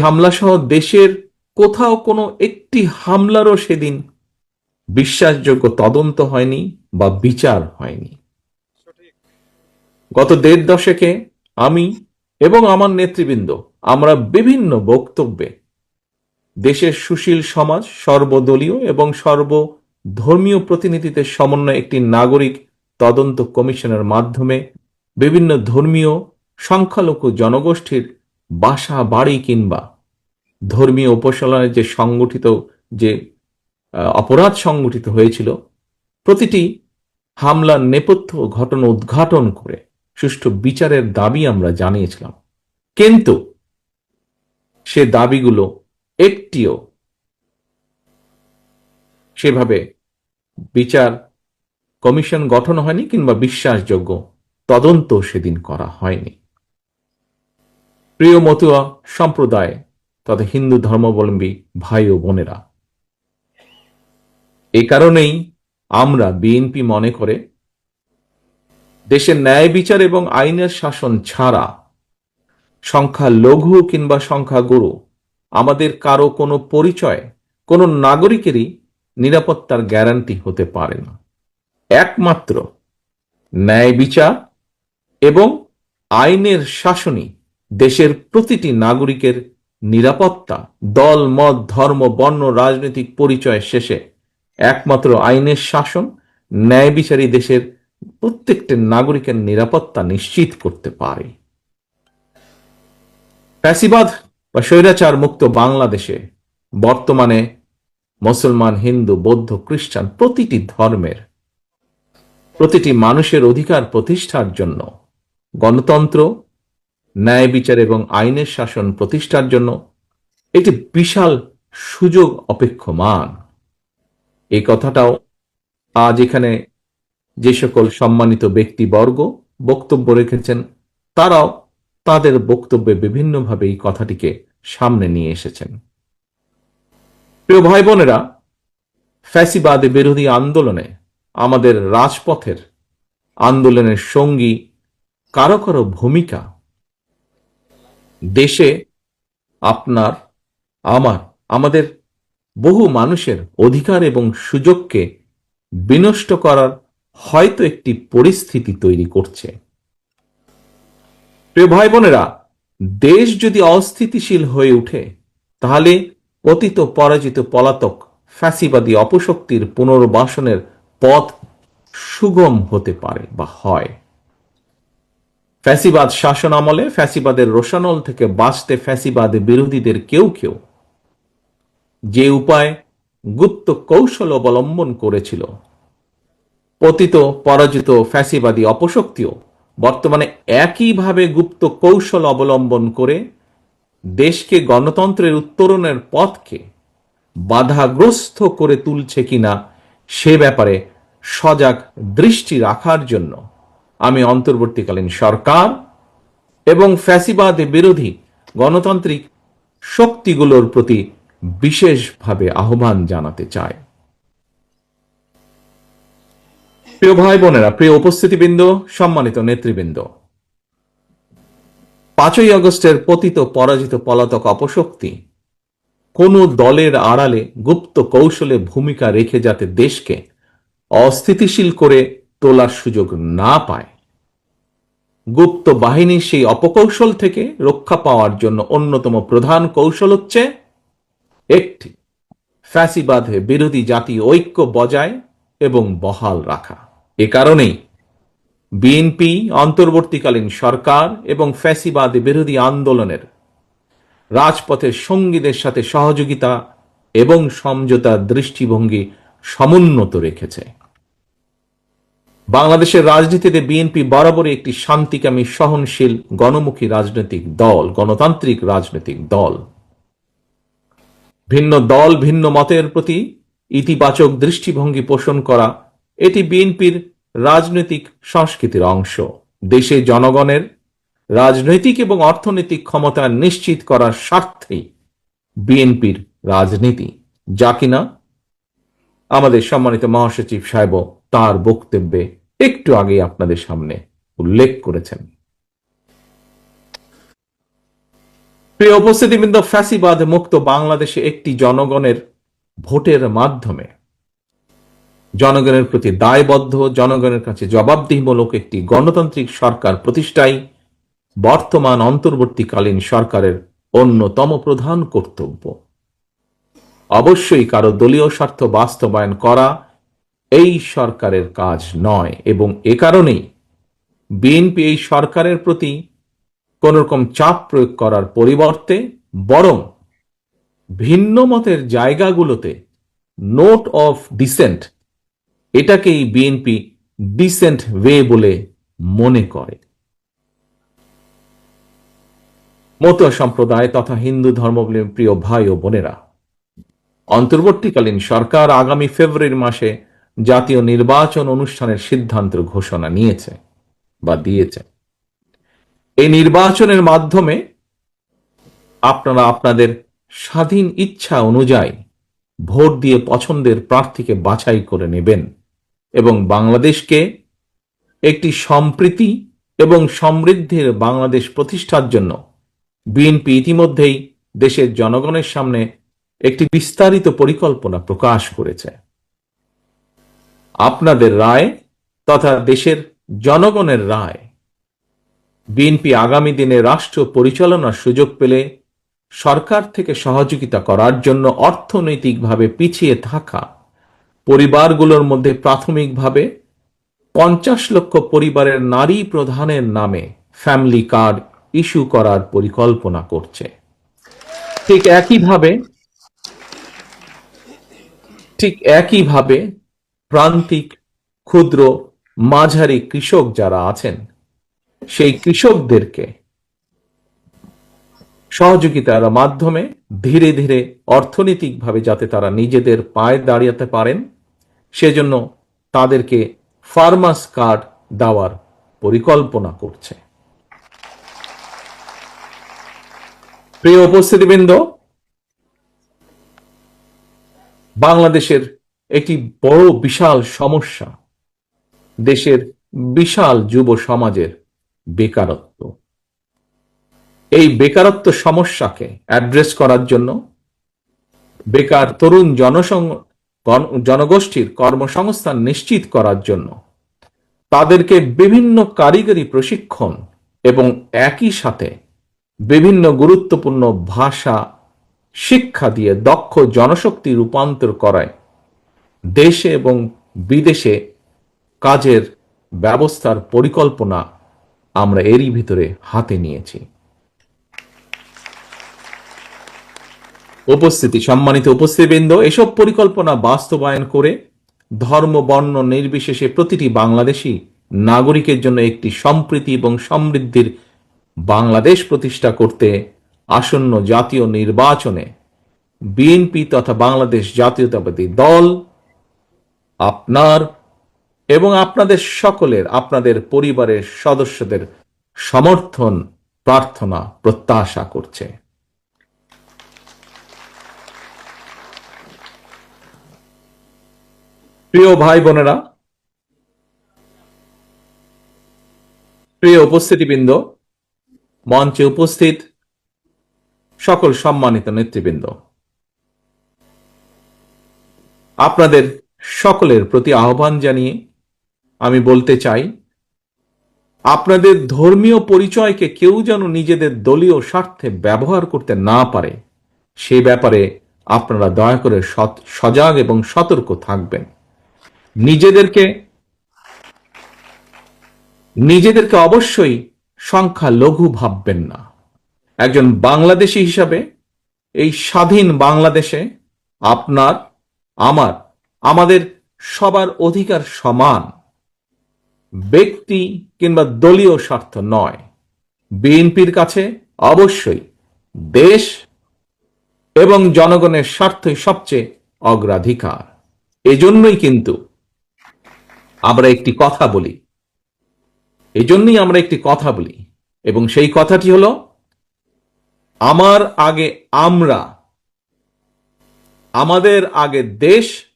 হামলা সহ দেশের কোথাও কোনো একটি হামলারও সেদিন বিশ্বাসযোগ্য তদন্ত হয়নি বা বিচার হয়নি। গত দেড় দশকে আমি এবং আমার নেতৃবৃন্দ আমরা বিভিন্ন বক্তব্যে দেশের সুশীল সমাজ, সর্বদলীয় এবং সর্বধর্মীয় প্রতিনিধিদের সমন্বয়ে একটি নাগরিক তদন্ত কমিশনের মাধ্যমে বিভিন্ন ধর্মীয় সংখ্যালঘু জনগোষ্ঠীর বাসা, বাড়ি কিংবা ধর্মীয় উপাসনায় যে সংগঠিত যে অপরাধ সংগঠিত হয়েছিল, প্রতিটি হামলার নেপথ্য ঘটনা উদ্ঘাটন করে সুষ্ঠু বিচারের দাবি আমরা জানিয়েছিলাম। কিন্তু সে দাবিগুলো একটিও সেভাবে বিচার কমিশন গঠন হয়নি কিংবা বিশ্বাসযোগ্য তদন্ত সেদিন করা হয়নি। প্রিয় মতুয়া সম্প্রদায়, তথা হিন্দু ধর্মাবলম্বী ভাই ও বোনেরা। এ কারণেই আমরা বিএনপি মনে করে, দেশের ন্যায় বিচার এবং আইনের শাসন ছাড়া সংখ্যা লঘু কিংবা সংখ্যা গুরু, আমাদের কারও কোনো পরিচয়, কোনো নাগরিকেরই নিরাপত্তার গ্যারান্টি হতে পারে না। একমাত্র ন্যায় বিচার এবং আইনের শাসনই দেশের প্রতিটি নাগরিকের নিরাপত্তা, দল, মত, ধর্ম, বর্ণ, রাজনৈতিক পরিচয় শেষে একমাত্র আইনের শাসন, ন্যায় বিচারী দেশের প্রত্যেকটি নাগরিকের নিরাপত্তা নিশ্চিত করতে পারে। ফ্যাসিবাদ বা স্বৈরাচার মুক্ত বাংলাদেশে বর্তমানে মুসলমান, হিন্দু, বৌদ্ধ, খ্রিস্টান প্রতিটি ধর্মের, প্রতিটি মানুষের অধিকার প্রতিষ্ঠার জন্য গণতন্ত্র ন্যায় বিচার এবং আইনের শাসন প্রতিষ্ঠার জন্য একটি বিশাল সুযোগ অপেক্ষমান। এই কথাটাও আজ এখানে যে সকল সম্মানিত ব্যক্তিবর্গ বক্তব্য রেখেছেন, তারাও তাদের বক্তব্যে বিভিন্নভাবে এই কথাটিকে সামনে নিয়ে এসেছেন। প্রিয় ভাই বোনেরা ফ্যাসিবাদ বিরোধী আন্দোলনে আমাদের রাজপথের আন্দোলনের সঙ্গী কারও কারও ভূমিকা দেশে আপনার, আমার, আমাদের বহু মানুষের অধিকার এবং সুযোগকে বিনষ্ট করার হয়তো একটি পরিস্থিতি তৈরি করছে। প্রিয় ভাই বোনেরা দেশ যদি অস্থিতিশীল হয়ে ওঠে, তাহলে পতিত পরাজিত পলাতক ফ্যাসিবাদী অপশক্তির পুনর্বাসনের পথ সুগম হতে পারে বা হয়। ফ্যাসিবাদ শাসন আমলে ফ্যাসিবাদের রোশানল থেকে বাঁচতে ফ্যাসিবাদ বিরোধীদের কেউ কেউ যে উপায় গুপ্ত কৌশল অবলম্বন করেছিল, পতিত, পরাজিত ফ্যাসিবাদী অপশক্তিও বর্তমানে একইভাবে গুপ্ত কৌশল অবলম্বন করে দেশকে গণতন্ত্রের উত্তরণের পথকে বাধাগ্রস্ত করে তুলছে কিনা সে ব্যাপারে সজাগ দৃষ্টি রাখার জন্য আমি অন্তর্বর্তীকালীন সরকার এবং ফ্যাসিবাদ বিরোধী গণতান্ত্রিক শক্তিগুলোর প্রতি বিশেষভাবে আহ্বান জানাতে চাই। প্রিয় ভাই বোনেরা প্রিয় উপস্থিতিবৃন্দ, সম্মানিত নেতৃবৃন্দ, পাঁচই আগস্টের পতিত পরাজিত পলাতক অপশক্তি কোন দলের আড়ালে গুপ্ত কৌশলে ভূমিকা রেখে যাতে দেশকে অস্থিতিশীল করে তোলার সুযোগ না পায়। গুপ্ত বাহিনীর সেই অপকৌশল থেকে রক্ষা পাওয়ার জন্য অন্যতম প্রধান কৌশল হচ্ছে একটি, ফ্যাসিবাদ বিরোধী জাতি ঐক্য বজায় এবং বহাল রাখা। এ কারণেই বিএনপি, অন্তর্বর্তীকালীন সরকার এবং ফ্যাসিবাদ বিরোধী আন্দোলনের রাজপথের সঙ্গীদের সাথে সহযোগিতা এবং সমঝোতার দৃষ্টিভঙ্গি সমুন্নত রেখেছে। বাংলাদেশের রাজনীতিতে বিএনপি বরাবরই একটি শান্তিকামী, সহনশীল, গণমুখী রাজনৈতিক দল, গণতান্ত্রিক রাজনৈতিক দল। ভিন্ন দল, ভিন্ন মতের প্রতি ইতিবাচক দৃষ্টিভঙ্গি পোষণ করা এটি বিএনপির রাজনৈতিক সংস্কৃতির অংশ। দেশে জনগণের রাজনৈতিক এবং অর্থনৈতিক ক্ষমতা নিশ্চিত করার স্বার্থেই বিএনপির রাজনীতি। যা কিনা? আমাদের সম্মানিত মহাসচিব সাহেব তার বক্তব্যে একটু আগে আপনাদের সামনে উল্লেখ করেছেন। প্রিয় উপস্থিতিবৃন্দ, ফ্যাসিবাদ মুক্ত বাংলাদেশে একটি জনগণের ভোটের মাধ্যমে। জনগণের প্রতি দায়বদ্ধ, জনগণের কাছে জবাবদিহিমূলক একটি গণতান্ত্রিক সরকার প্রতিষ্ঠাই বর্তমান অন্তর্বর্তীকালীন সরকারের অন্যতম প্রধান কর্তব্য। অবশ্যই কারও দলীয় স্বার্থ বাস্তবায়ন করা এই সরকারের কাজ নয় এবং এ কারণেই বিএনপি এই সরকারের প্রতি কোন রকম চাপ প্রয়োগ করার পরিবর্তে বরং ভিন্ন মতের জায়গাগুলোতে নোট অফ ডিসেন্ট এটাকেই বিএনপি ডিসেন্ট ওয়ে বলে মনে করে। মতুয়া সম্প্রদায় তথা হিন্দু ধর্মাবলম্বী প্রিয় ভাই ও বোনেরা, অন্তর্বর্তীকালীন সরকার আগামী ফেব্রুয়ারি মাসে জাতীয় নির্বাচন অনুষ্ঠানের সিদ্ধান্ত ঘোষণা নিয়েছে বা দিয়েছে। এই নির্বাচনের মাধ্যমে আপনারা আপনাদের স্বাধীন ইচ্ছা অনুযায়ী ভোট দিয়ে পছন্দের প্রার্থীকে বাছাই করে নেবেন এবং বাংলাদেশকে একটি সম্প্রীতি এবং সমৃদ্ধির বাংলাদেশ প্রতিষ্ঠার জন্য বিএনপি ইতিমধ্যেই দেশের জনগণের সামনে একটি বিস্তারিত পরিকল্পনা প্রকাশ করেছে। আপনাদের রায় তথা দেশের জনগণের রায়। বিএনপি আগামী দিনে রাষ্ট্র পরিচালনার সুযোগ পেলে সরকার থেকে সহযোগিতা করার জন্য অর্থনৈতিকভাবে পিছিয়ে থাকা পরিবারগুলোর মধ্যে প্রাথমিকভাবে পঞ্চাশ লক্ষ পরিবারের নারী প্রধানের নামে ফ্যামিলি কার্ড ইস্যু করার পরিকল্পনা করছে। ঠিক একইভাবে ঠিক একইভাবে প্রান্তিক, ক্ষুদ্র, মাঝারি কৃষক যারা আছেন, সেই কৃষকদেরকে সহযোগিতার মাধ্যমে ধীরে ধীরে অর্থনৈতিকভাবে যাতে তারা নিজেদের পায়ে দাঁড়িয়ে পারেন, সেজন্য তাদেরকে ফার্মাস কার্ড দেওয়ার পরিকল্পনা করছে। প্রিয় উপস্থিতিবৃন্দ, বাংলাদেশের একটি বড় বিশাল সমস্যা দেশের বিশাল যুব সমাজের বেকারত্ব। এই বেকারত্ব সমস্যাকে অ্যাড্রেস করার জন্য বেকার তরুণ জনসং জনগোষ্ঠীর কর্মসংস্থান নিশ্চিত করার জন্য তাদেরকে বিভিন্ন কারিগরি প্রশিক্ষণ এবং একই সাথে বিভিন্ন গুরুত্বপূর্ণ ভাষা, শিক্ষা দিয়ে দক্ষ জনশক্তি রূপান্তর করায় দেশে এবং বিদেশে কাজের ব্যবস্থার পরিকল্পনা আমরা এরই ভিতরে হাতে নিয়েছি। উপস্থিতি, সম্মানিত উপস্থিতিবৃন্দ, এসব পরিকল্পনা বাস্তবায়ন করে ধর্ম, বর্ণ নির্বিশেষে প্রতিটি বাংলাদেশী নাগরিকের জন্য একটি সম্প্রীতি এবং সমৃদ্ধির বাংলাদেশ প্রতিষ্ঠা করতে আসন্ন জাতীয় নির্বাচনে বিএনপি তথা বাংলাদেশ জাতীয়তাবাদী দল আপনার এবং আপনাদের সকলের, আপনাদের পরিবারের সদস্যদের সমর্থন, প্রার্থনা, প্রত্যাশা করছে। প্রিয় ভাই বোনেরা, প্রিয় উপস্থিতিবৃন্দ, মঞ্চে উপস্থিত সকল সম্মানিত নেতৃবৃন্দ, আপনাদের সকলের প্রতি আহ্বান জানিয়ে আমি বলতে চাই, আপনাদের ধর্মীয় পরিচয়কে কেউ যেন নিজেদের দলীয় স্বার্থে ব্যবহার করতে না পারে, সে ব্যাপারে আপনারা দয়া করে সজাগ এবং সতর্ক থাকবেন। নিজেদেরকে নিজেদেরকে অবশ্যই সংখ্যা লঘু ভাববেন না। একজন বাংলাদেশি হিসাবে এই স্বাধীন বাংলাদেশে আপনার, আমার আমাদের সবার অধিকার সমান। ব্যক্তি কিংবা দলীয় স্বার্থ নয়। বিএনপির কাছে অবশ্যই দেশ এবং জনগণের স্বার্থই সবচেয়ে অগ্রাধিকার। এজন্যই কিন্তু আমরা একটি কথা বলি। এজন্যই আমরা একটি কথা বলি এবং সেই কথাটি হলো, আমার আগে আমরা, আমাদের আগে দেশ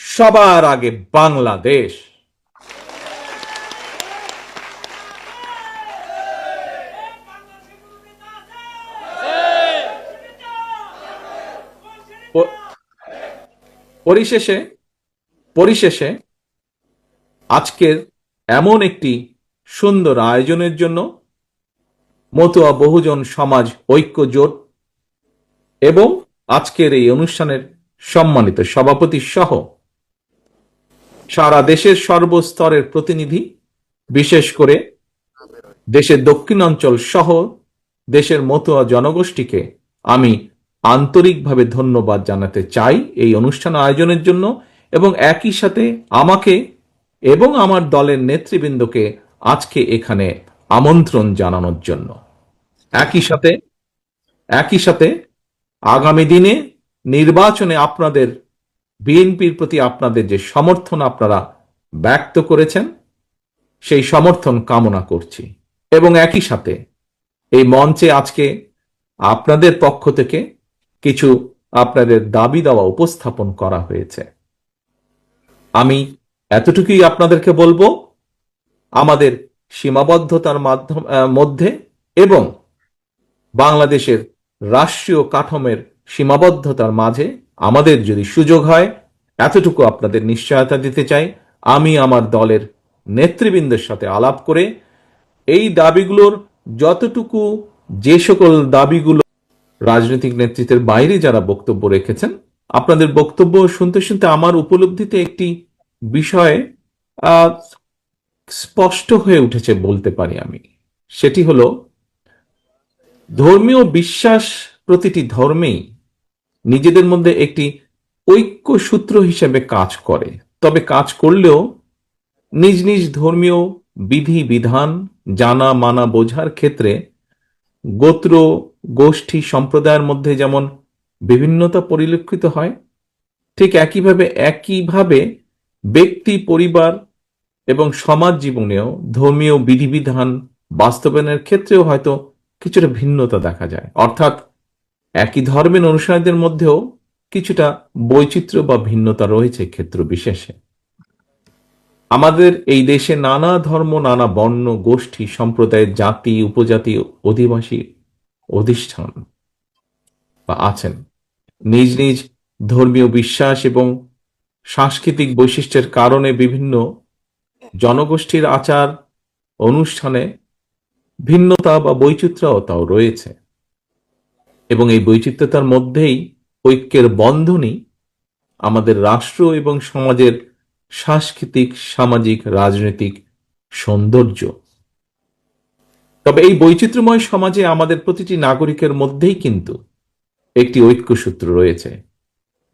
সবার আগে বাংলাদেশ। পরিশেষে পরিশেষে আজকের এমন একটি সুন্দর আয়োজনের জন্য মতুয়া বহুজন সমাজ ঐক্য জোট এবং আজকের এই অনুষ্ঠানের সম্মানিত সভাপতি সহ সারা দেশের সর্বস্তরের প্রতিনিধি, বিশেষ করে দেশের দক্ষিণাঞ্চল সহ দেশের মতুয়া জনগোষ্ঠীকে আমি আন্তরিকভাবে ধন্যবাদ জানাতে চাই এই অনুষ্ঠান আয়োজনের জন্য এবং একই সাথে আমাকে এবং আমার দলের নেতৃবৃন্দকে আজকে এখানে আমন্ত্রণ জানানোর জন্য। একই সাথে একই সাথে আগামী দিনে নির্বাচনে আপনাদের বিএনপির প্রতি আপনাদের যে সমর্থন আপনারা ব্যক্ত করেছেন, সেই সমর্থন কামনা করছি। এবং একই সাথে এই মঞ্চে আজকে আপনাদের পক্ষ থেকে কিছু আপনাদের দাবি দাওয়া উপস্থাপন করা হয়েছে। আমি এতটুকুই আপনাদেরকে বলব, আমাদের সীমাবদ্ধতার মাধ্যম মধ্যে এবং বাংলাদেশের রাষ্ট্রীয় কাঠামের সীমাবদ্ধতার মাঝে আমাদের যদি সুযোগ হয়, এতটুকু আপনাদের নিশ্চয়তা দিতে চাই। আমি আমার দলের নেতৃবৃন্দের সাথে আলাপ করে এই দাবিগুলোর যতটুকু যে সকল দাবিগুলো রাজনৈতিক নেতৃত্বের বাইরে যারা বক্তব্য রেখেছেন, আপনাদের বক্তব্য শুনতে শুনতে আমার উপলব্ধিতে একটি বিষয়ে স্পষ্ট হয়ে উঠেছে বলতে পারি আমি। সেটি হলো, ধর্মীয় বিশ্বাস প্রতিটি ধর্মেই নিজেদের মধ্যে একটি ঐক্য সূত্র হিসেবে কাজ করে। তবে কাজ করলেও নিজ নিজ ধর্মীয় বিধি, বিধান, জানা, মানা, বোঝার ক্ষেত্রে গোত্র, গোষ্ঠী, সম্প্রদায়ের মধ্যে যেমন বিভিন্নতা পরিলক্ষিত হয়, ঠিক একইভাবে একইভাবে ব্যক্তি, পরিবার এবং সমাজ জীবনেও ধর্মীয় বিধিবিধান বাস্তবায়নের ক্ষেত্রেও হয়তো কিছুটা ভিন্নতা দেখা যায়। অর্থাৎ একই ধর্মের অনুসারীদের মধ্যেও কিছুটা বৈচিত্র্য বা ভিন্নতা রয়েছে ক্ষেত্র বিশেষে। আমাদের এই দেশে নানা ধর্ম, নানা বর্ণ, গোষ্ঠী সম্প্রদায়ের জাতি, উপজাতি, অধিবাসী অধিষ্ঠান বা আছেন। নিজ নিজ ধর্মীয় বিশ্বাস এবং সাংস্কৃতিক বৈশিষ্ট্যের কারণে বিভিন্ন জনগোষ্ঠীর আচার, অনুষ্ঠানে ভিন্নতা বা বৈচিত্র্যতাও রয়েছে। এবং এই বৈচিত্র্যতার মধ্যেই ঐক্যের বন্ধনই আমাদের রাষ্ট্র এবং সমাজের সাংস্কৃতিক, সামাজিক, রাজনৈতিক সৌন্দর্য। তবে এই বৈচিত্র্যময় সমাজে আমাদের প্রতিটি নাগরিকের মধ্যেই কিন্তু একটি ঐক্যসূত্র রয়েছে।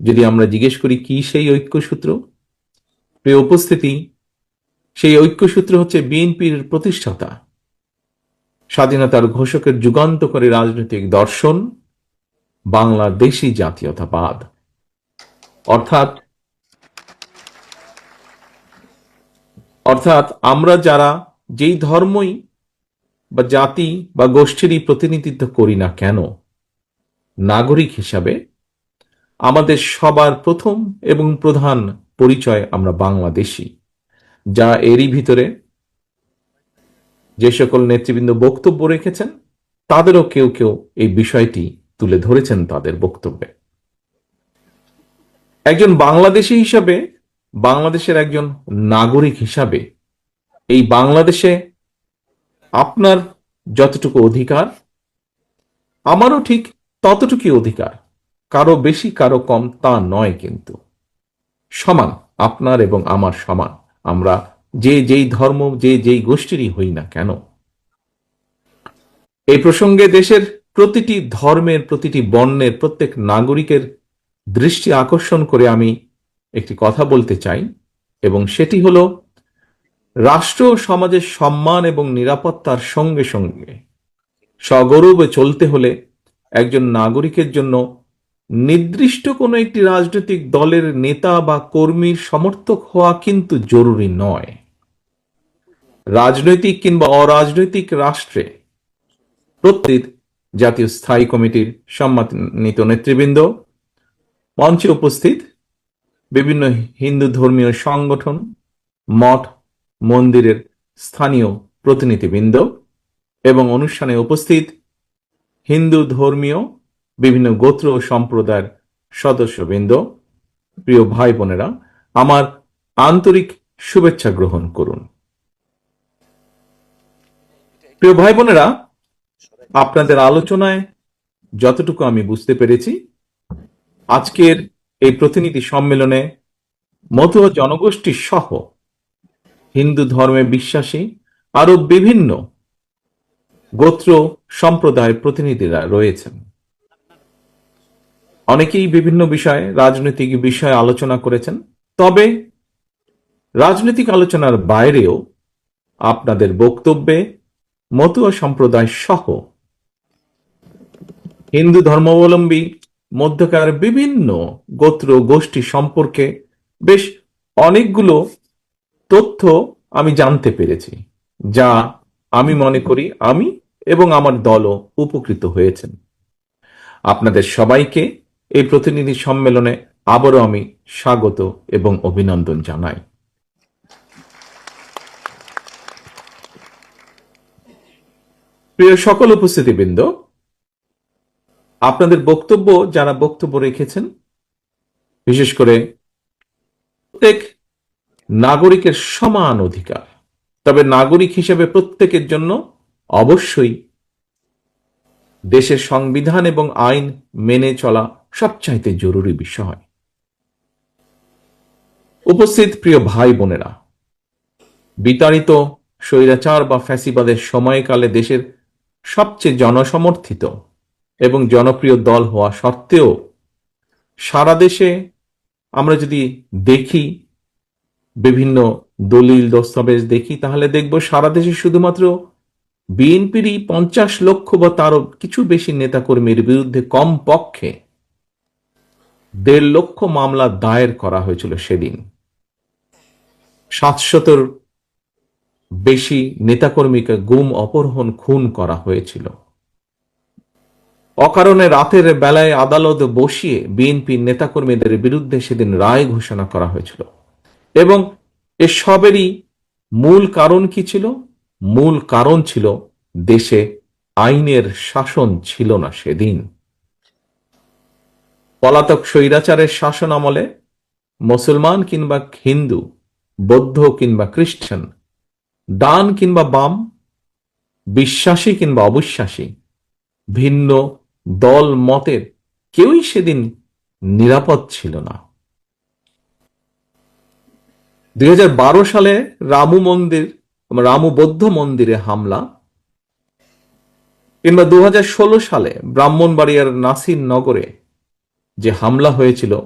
যদি আমরা জিজ্ঞেস করি, কি সেই ঐক্যসূত্র? প্রিয় উপস্থিতি, সেই ঐক্যসূত্র হচ্ছে বিএনপির প্রতিষ্ঠাতা, স্বাধীনতার ঘোষকের যুগান্তকারী রাজনৈতিক দর্শন বাংলাদেশি জাতীয়তাবাদ। অর্থাৎ অর্থাৎ আমরা যারা যেই ধর্মই বা জাতি বা গোষ্ঠীরই প্রতিনিধিত্ব করি না কেন, নাগরিক হিসাবে আমাদের সবার প্রথম এবং প্রধান পরিচয় আমরা বাংলাদেশি যা এরই ভিতরে যে সকল নেতৃবৃন্দ বক্তব্য রেখেছেন, তাদেরও কেউ কেউ এই বিষয়টি তুলে ধরেছেন তাদের বক্তব্যে। একজন বাংলাদেশি হিসাবে, বাংলাদেশের একজন নাগরিক হিসাবে, এই বাংলাদেশে আপনার যতটুকু অধিকার, আমারও ঠিক ততটুকুই অধিকার। কারও বেশি, কারও কম তা নয় কিন্তু। সমান, আপনার এবং আমার সমান। আমরা যে যেই ধর্ম, যে যেই গোষ্ঠীরই হই না কেন। এই প্রসঙ্গে দেশের প্রতিটি ধর্মের, প্রতিটি বর্ণের প্রত্যেক নাগরিকের দৃষ্টি আকর্ষণ করে আমি একটি কথা বলতে চাই, এবং সেটি হলো, রাষ্ট্র সমাজের সম্মান এবং নিরাপত্তার সঙ্গে সঙ্গে সগৌরবে চলতে হলে একজন নাগরিকের জন্য নির্দিষ্ট কোনো একটি রাজনৈতিক দলের নেতা বা কর্মীর সমর্থক হওয়া কিন্তু জরুরি নয়। রাজনৈতিক কিংবা অরাজনৈতিক রাষ্ট্রে প্রত্যেক জাতীয় স্থায়ী কমিটির সম্মানিত নেতৃবৃন্দ, মঞ্চে উপস্থিত বিভিন্ন হিন্দু ধর্মীয় সংগঠন, মঠ, মন্দিরের স্থানীয় প্রতিনিধিবৃন্দ এবং অনুষ্ঠানে উপস্থিত হিন্দু ধর্মীয় বিভিন্ন গোত্র ও সম্প্রদায়ের সদস্যবৃন্দ। প্রিয় ভাই বোনেরা, আমার আন্তরিক শুভেচ্ছা গ্রহণ করুন। প্রিয় ভাই বোনেরা আপনাদের আলোচনায় যতটুকু আমি বুঝতে পেরেছি, আজকের এই প্রতিনিধি সম্মেলনে মতুয়া জনগোষ্ঠী সহ হিন্দু ধর্মে বিশ্বাসী আরও বিভিন্ন গোত্র সম্প্রদায়ের প্রতিনিধিরা রয়েছেন। অনেকেই বিভিন্ন বিষয়ে রাজনৈতিক বিষয়ে আলোচনা করেছেন, তবে রাজনৈতিক আলোচনার বাইরেও আপনাদের বক্তব্যে মতুয়া সম্প্রদায় সহ হিন্দু ধর্মাবলম্বী মধ্যকার বিভিন্ন গোত্র গোষ্ঠী সম্পর্কে বেশ অনেকগুলো তথ্য আমি জানতে পেরেছি, যা আমি মনে করি আমি এবং আমার দলও উপকৃত হয়েছেন। আপনাদের সবাইকে এই প্রতিনিধি সম্মেলনে আবারও আমি স্বাগত এবং অভিনন্দন জানাই। প্রিয় সকল উপস্থিতিবৃন্দ আপনাদের বক্তব্য যারা বক্তব্য রেখেছেন, বিশেষ করে প্রত্যেক নাগরিকের সমান অধিকার, তবে নাগরিক হিসেবে প্রত্যেকের জন্য অবশ্যই দেশের সংবিধান এবং আইন মেনে চলা সবচাইতে জরুরি বিষয়। উপস্থিত প্রিয় ভাই বোনেরা, বিতাড়িত, স্বৈরাচার বা ফ্যাসিবাদের সময়কালে দেশের সবচেয়ে জনসমর্থিত এবং জনপ্রিয় দল হওয়া সত্ত্বেও সারা দেশে আমরা যদি দেখি, বিভিন্ন দলিল দস্তাবেজ দেখি, তাহলে দেখব সারা দেশে শুধুমাত্র বিএনপিরই পঞ্চাশ লক্ষ বা তারও কিছু বেশি নেতাকর্মীর বিরুদ্ধে কম পক্ষে দেড় লক্ষ মামলা দায়ের করা হয়েছিল সেদিন। সাতশতর বেশি নেতাকর্মীকে গুম, অপহরণ, খুন করা হয়েছিল। অকারণে রাতের বেলায় আদালত বসিয়ে বিএনপির নেতাকর্মীদের বিরুদ্ধে সেদিন রায় ঘোষণা করা হয়েছিল। এবং এসবেরই মূল কারণ কি ছিল? মূল কারণ ছিল দেশে আইনের শাসন ছিল না সেদিন। পলাতক স্বৈরাচারের শাসন আমলে মুসলমান কিংবা হিন্দু, বৌদ্ধ কিংবা খ্রিস্টান ডান কিংবা বাম, বিশ্বাসী কিংবা অবিশ্বাসী, ভিন্ন দল মতের কেউই সেদিন নিরাপদ ছিল না। দুই হাজার বারো সালে রামু মন্দির, রামু বৌদ্ধ মন্দিরে হামলা কিংবা দু হাজার ষোলো সালে ব্রাহ্মণবাড়িয়ার নাসির নগরে যে হামলা হয়েছিল